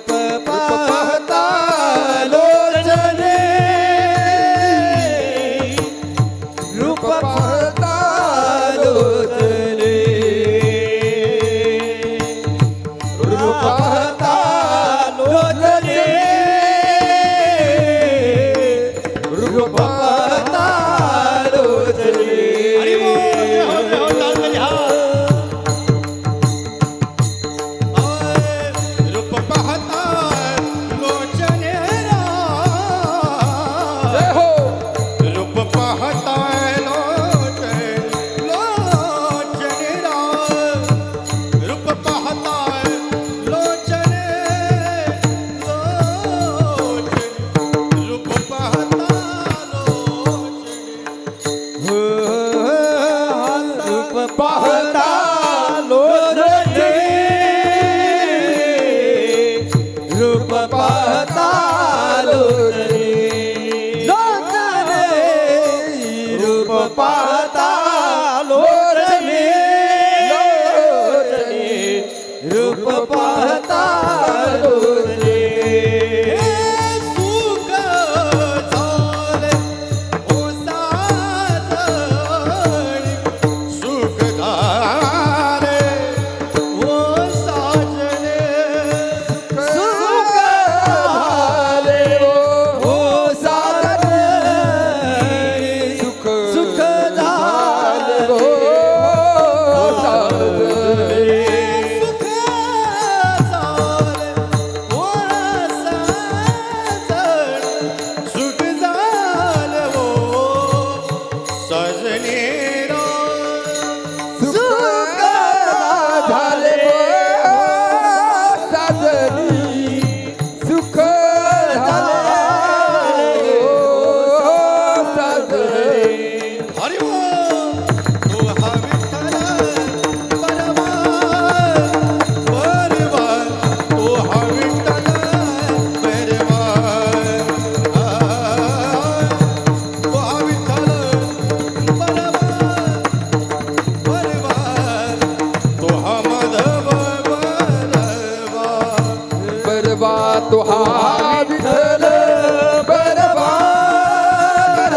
pa pa pa ਤੁਹਾ ਵਿਠਲ ਬਰਬਾਰ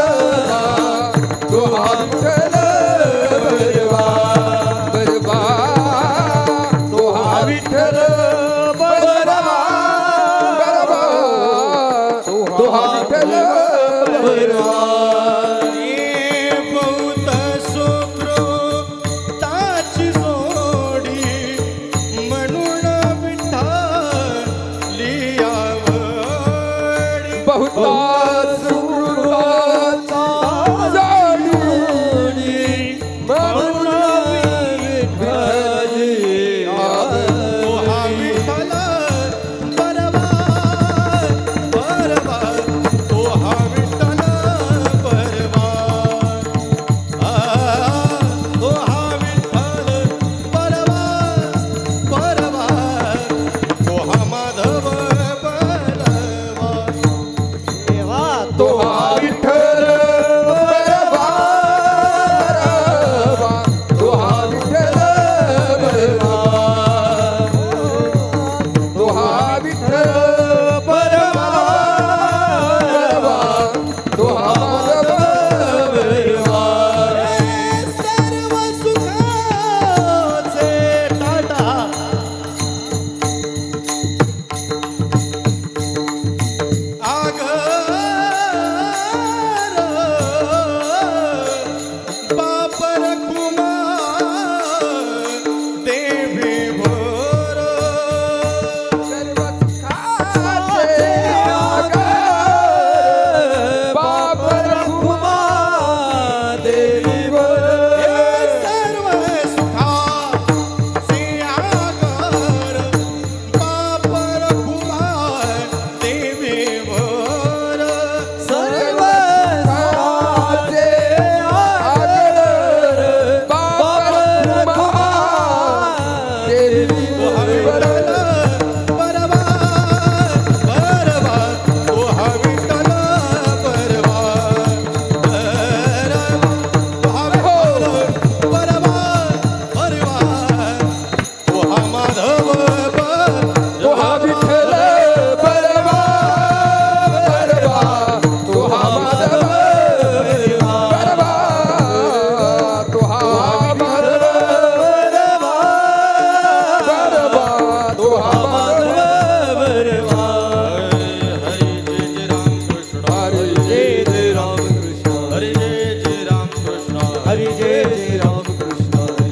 ਤੁਹਾ ਵਿਠਲ ਬਰਬਾਰ ਬਰਬਾਰ ਤੁਹਾ ਵਿਠਲ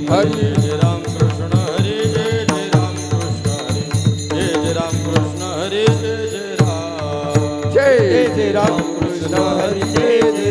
Hare Jai Ram Krishna Hare Jai Jai